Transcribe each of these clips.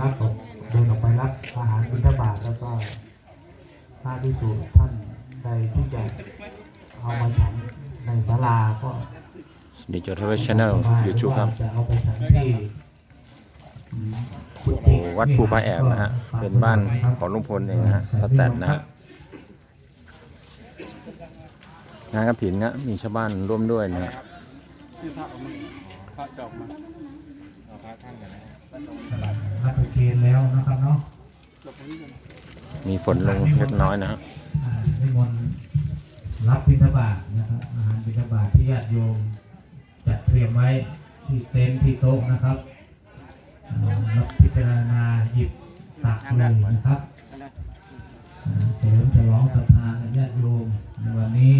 รับออกเดินออกไปรับอาหารบิณฑบาตแล้วก็พระที่สูท่านใดที่จะเอามาฉันในศาลาก็สวัสดีจอทวีชแนลยูทูบครับโอ้วัดภูพระแอบนะฮะ เป็นบ้านของลุงพลเองนะฮะพระแตนนะฮะงานกระถินนะมีชาวบ้านร่วมด้วยนะฮะรับประ เคนแล้วนะครับเนาะมีฝนลงเล็กน้อยนะฮะอ่านิมนต์รับบิณฑบาตนะครับอาหารบิณฑบาตที่ญาติโยมจัดเตรียมไว้ที่เต็นท์ที่โต๊ะนะครับอ่ารับพิจารณาหยิบตักเลยนะครับอ่าเฉลิมฉลองศรัทธากับญาติโยมในวันนี้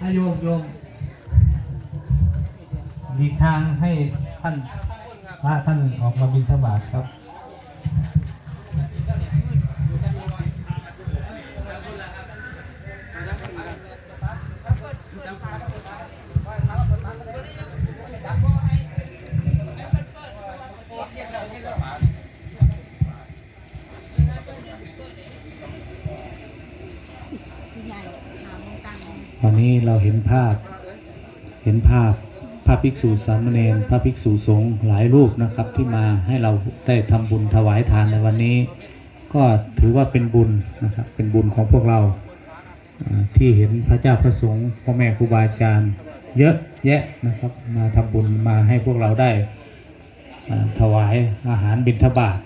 อาโยมโยม หลีกทางให้ท่านพระท่านออกมาบิณฑบาตครับตังวันนี้เราเห็นภาพ เห็นภาพ ระภิกษุสามเณรพระภิกษุสงฆ์หลายรูปนะครับ ที่มาให้เราได้ทำบุญถวายทานในวันนี้ ก็ถือว่าเป็นบุญนะครับ เป็นบุญของพวกเราที่เห็นพระเจ้าพระสงฆ์พ่อแม่ครูบาอาจารย์ เยอะแยะนะครับ มาทำบุญมาให้พวกเราได้ถวายอาหารบิณฑบาต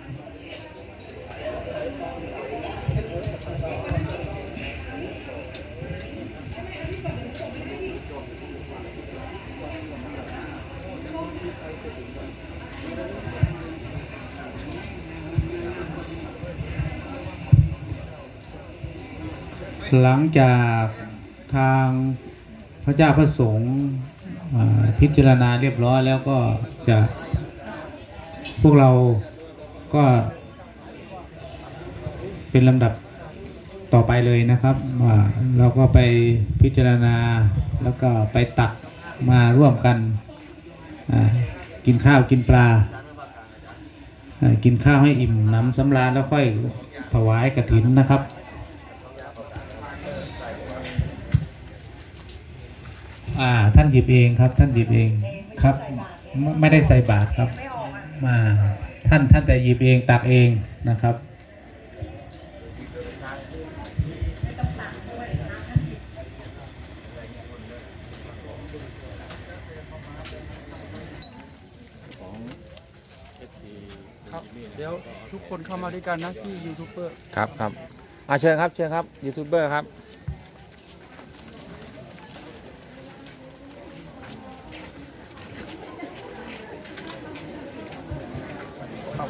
หลังจากทางพระเจ้าพระสงฆ์พิจารณาเรียบร้อยแล้วก็จะพวกเราก็เป็นลำดับต่อไปเลยนะครับเราก็ไปพิจารณาแล้วก็ไปตักมาร่วมกันกินข้าวกินปลา กินข้าวให้อิ่มน้ำสำราญแล้วค่อยถวายกฐินนะครับ อ่า ท่านหยิบเองครับ ท่านหยิบเองครับไม่ไม่ได้ใส่บาตรครับ มาท่านท่านแต่หยิบเองตักเองนะครับครับเดี๋ยวทุกคนเข้ามาด้วยกันนะที่ยูทูบเบอร์ครับครับอาเชิญครับเชิญครับยูทูบเบอร์ครับ เข้าไปข้างใน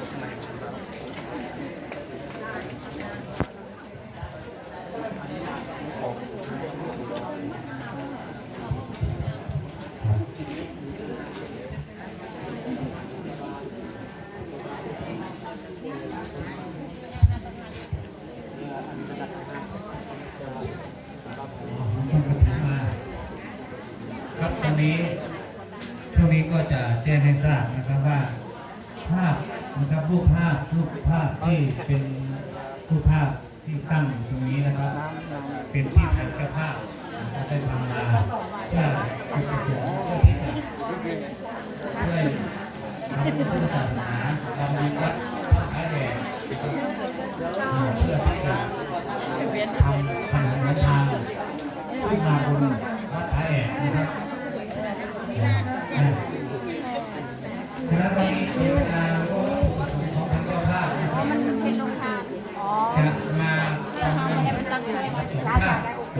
ครับตรงนี้ช่วงนี้ก็จะแจ้งให้ทราบนะครับว่าภาพ นะครับรูปภาพรูปภาพที่เป็นรูปภาพที่ตั้งอยู่ตรงนี้นะครับ เป็นที่ถ่ายเจ้าภาพนะครับได้ทำมาเพื่อจุดประสงค์เพื่อที่จะช่วยทำพุทธศาสนาทำบุญวัด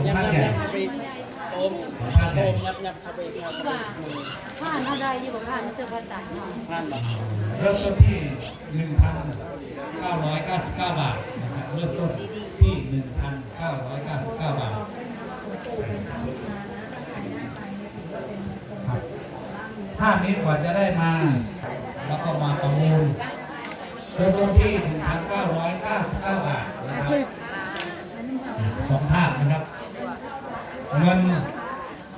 ยับยับยับไปโอมโอมยับยับคปยับผ่านเอาได้ดีกว่าผ่านเจอผ่านจัายเนาะผ่านเริ่มต้นที่หนึ่งพันเก้าร้อยเก้าสิบเก้าบาทนะครับเริ่มต้นที่หนึ่งพันเก้าร้อยเก้าสิบเก้าบาทภาพนี้กว่าจะได้มา แล้วก็มาประมูลเริ่มต้นที่หนึ่งพันเก้าร้อยเก้าสิบเก้าบาทนะครับสองภาพนะครับ เงิน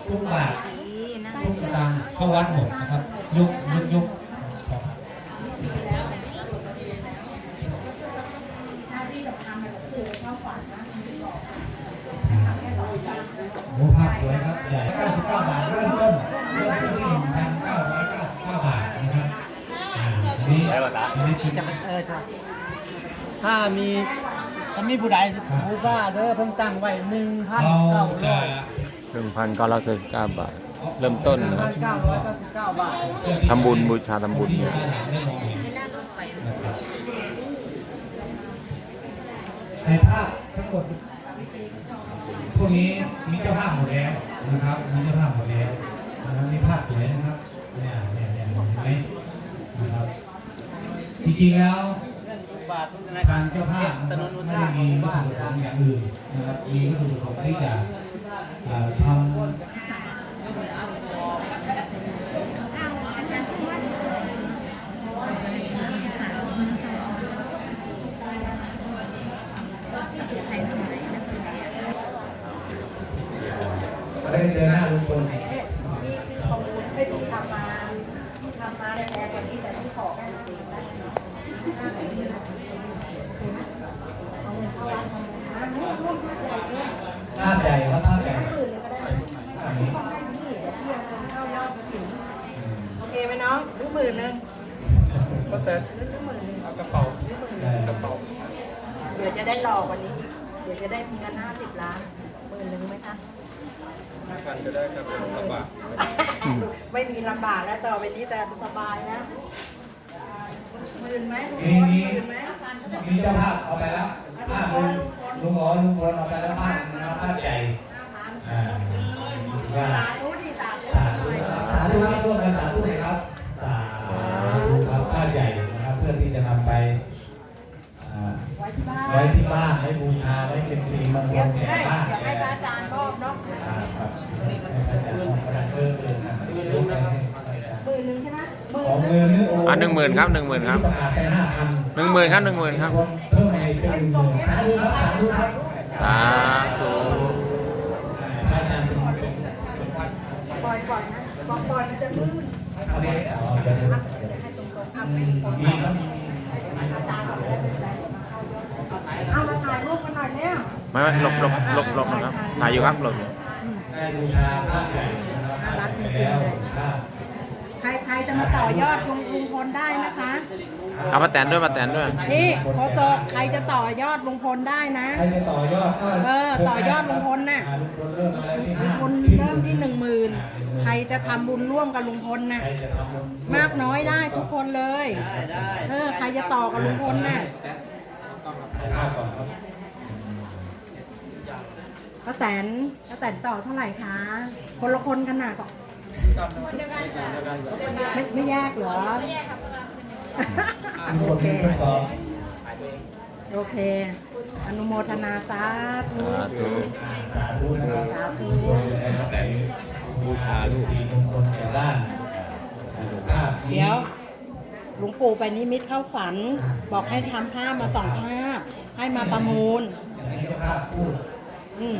ทุกบาททุกตางค์เข้าวัดหมดนะครับ ยุกยุกยุกโอ้ภาพสวยครับใหญ่99บาทเริ่มต้นเริ่มต้นที่1,999บาทนะครับอ่านี้ทีนี้จะเออถ้ามี มีผู้ใดผู้ซ่าเด้อเพิ่งตั้งไว้หนึ่งพันเราเก้าจะร้อยหนึ่งพันเก้าร้อยเก้าสิบเก้าบาท เริ่มต้นหนึ่งนะพันเก้าร้อยเก้าสิบเก้าบาททำบุญบูชาทำบุญที่ด้านหลังได้มองเห็นนะครับในภาพทั้งหมดพวกนี้มีเจ้าภาพหมดแล้วนะครับมีเจ้าภาพหมดแล้วนะครับมีภาพสวยนะครับเนี่ยเนี่ยเนี่ยเห็นไหมนะครับจริงๆแล้ว บาททุกนะการเจ้าภาพนะครับไม่ได้มีวัตถุประสงค์อย่างอื่นนะครับมีวัตถุประสงค์ที่จะทำได้เจอหน้าลุงพล นหนึ่งก็แต่หรือหรือหมื่นหนึ่งเอากระเป๋าหรือหมื่นหเอนึ่งอกระเป๋าเดี๋ยวจะได้หลอกวันนี้อีก เดี๋ยวจะได้มีเงินห้าสิบล้านหมื่นหนึ่งไหมคะพันก็ได้ครับเป็นกระบะไม่มีลำบากแล้วต่อไปนี้แต่สบายแล้วหมื่นไหมทุกมีคนมีหมื่นไหมมีเจ้าภาพเอาไปแล้วภาพลุงลุงอ๋อลุงพลเอาไปแล้วภาพนะครับภาพใหญ่ห้าพันอ่าว่าสาธุดิสาธุสาหธุน่อยสาธุครับร่วมกันสาธุเลยครับสาธุครับภาพใหญ่นะครับ เพื่อที่จะนำไปอ่า ไว้ที่บ้านไว้ที่บ้านไว้บูชาไว้เป็นสิริมงคเดี๋ยวลแก่ให้บ้านเดี๋ยวให้พระอาจารย์มอบเนาะอ่าครับให้พระอาจารย์มอบกระดาษเออเออครับยกไปให้พระอาจารย์หมื่นหนึ่งใช่ไหมหมื่นของหนึ่เงิงนนี่โอะหนึ่งหมื่นครับหนึ่งหมื่นครับไปห้าพันหนึ่งหมื่นครับหนึ่งหมื่นครับเพิ่มให้เป็นไอ้หนึ่งหตรมื่งนนี้สามันธุดีครับใครสาถ่ายรูปธุครับพระอาจารย์เป็นเป็นปล่อยปล่อยนะบอกปล่อยมันจะลื่นเอาไปเอาไปเอาไปอะเดี๋ยวให้ตรงๆอะเป็นคนมีถ่ายครับอาจารย์บอกได้เป็นไรมาเข้ายอด เอามาถ่ายรูปกันหน่อยเนี่ยไม่ไม่หลบหลบหลบหลบนะครับถ่ายอยู่ครับหลบอยู่ได้บูชาพระใหญ่นะครับแล้วครับใครใครจะมาต่อยอดลุงลุงพลได้นะคะเอามาแตนด้วยมาแตนด้วยนี่โคศกใครจะต่อยอดลุงพลได้นะใครจะต่อยอดก็เออต่อยอดลุงพลน่ะอ่าลุงพลเริ่มมาแล้วที่ลุห้างพลเริ่มที่หนึ่งหมื่นใครจะทำบุญร่วมกับลุงพลน่ะใครจะทำบุญมากน้อยได้ทุกคนเลยได้ได้เออใครจะต่อกับลุงพลน่ะถ่ายภาพก่อนครับป้าแตนป้าแตนต่อเท่าไหร่คะ คนละคนกันน่ะก็ไม่ไม่แยกเหรอลุงพโอลเคเป็นคนต่อโอเค อนุโมทนาสาธุสาธุสาธุนะครับสาธุแต่บูชาลูกดีมงคลแก่บ้านภาพนี้เดี๋ยวหลวงปู่ไปนิมิตเข้าฝัน บอกให้ทำภาพมาสองภาพ ให้มาประมูลอย่างที่เจ้าภาพพูดอืม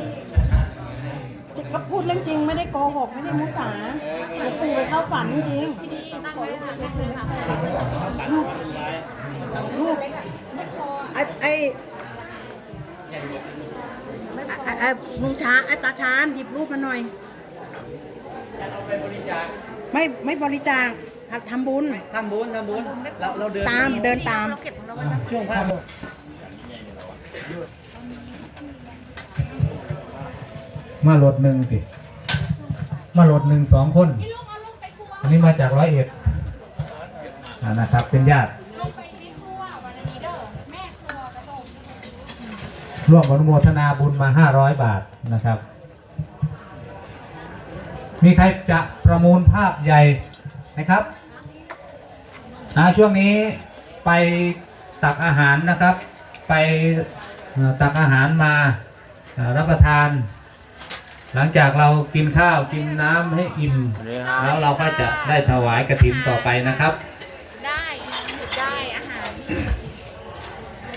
เขาพูดเรื่องจริงไม่ได้โกหกไม่ได้มุสาหลวงปู่ไปเข้าฝันจริงๆลูกลูกไอ้ไอ้ไอ้ไอ้ลุงช้าไอ้ตาชานหยิบรูปมาหน่อยไม่ไม่บริจาคทำบุญทำบุญทำบุญเราเราเดินตามเดินตามช่วงภาพ มาโหลดหนึ่งสิ มาโหลดหนึ่งสองคน อันนี้มาจากร้อยเอ็ดอ่านะครับ เป็นญาติร่วมอนุโมทนาบุญมาห้าร้อยบาทนะครับ มีใครจะประมูลภาพใหญ่นะครับนะช่วงนี้ไปตักอาหารนะครับ ไป ตักอาหารมาเอ่อรับประทาน หลังจากเรากินข้าวกินน้ำให้อิ่มสวัสดีครับแล้วเราก็จะได้ถวายกระถินต่อไปนะครับ ได้ได้อาหาร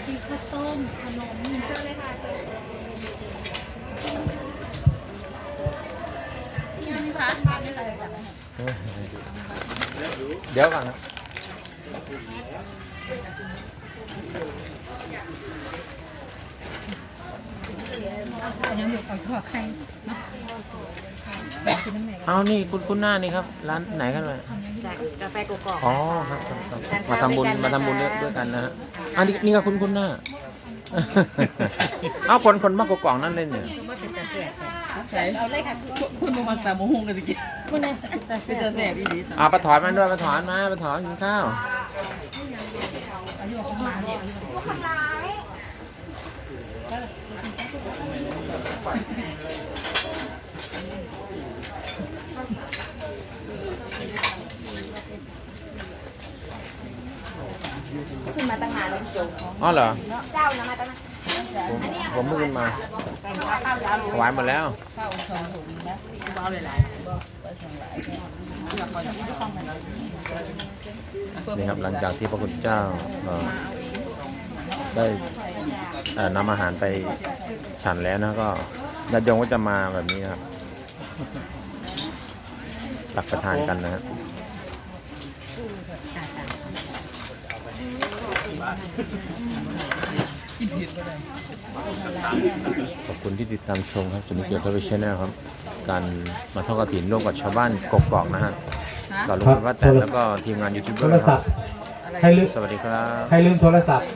มีข้าวต้มขนมเจอเลยค่ะเจอพี่อันนี้คะทานได้เลยค่ะเดี๋ยวก่อนนะ ยังอยู่กับพ่อใครเนาะไปกินน้ำแม่กันเอานี่คุณคุณหน้านี่ครับ ร้านไหนกันเลยจากกาแฟกกอกอ๋อครับครับครับมาทำบุญมาทำบุญด้วยด้วยกันนะฮะอันนี้นี่ก็คุณคุณหน้า เอาคนคนมากกว่ากล่องนั่นเลยเนี่ยใส่เอาเลยค่ะคุณมาแต่โมโหกันสิกิคุณเนี่ยแต่เสียจะแสบอีดีเอาปลาถอนมาด้วยปลาถอนมาปลาถอนกินข้าวอายุประมาณเนี่ย ขึ้นมาตั้งนานแล้วจบอ๋อเหรอ เจ้านะมาตั้งนานผมผมเพิ่งขึ้นมาถวายหมดแล้วข้าวสองถุงนะเอาหลายๆไปสั่งหลายนี่ครับหลังจากที่พระคุณเจ้าเอ่อ ได้เอ่อนำอาหารไปฉันแล้วนะก็ญาติโยมก็จะมาแบบนี้นะครับรับประทานกันนะฮะขอบคุณที่ติดตามชมครับสุนิเกียรติทวีชแนลครับ การมาทอดกระถินร่วมกับชาวบ้านกกอกนะฮะกับลุงพลป้าแตนแล้วก็ทีมงานยูทูบเบโทอรร์คศัรัพบท์ใครลืมสวัสดีครับใครลืมโทรศัพท์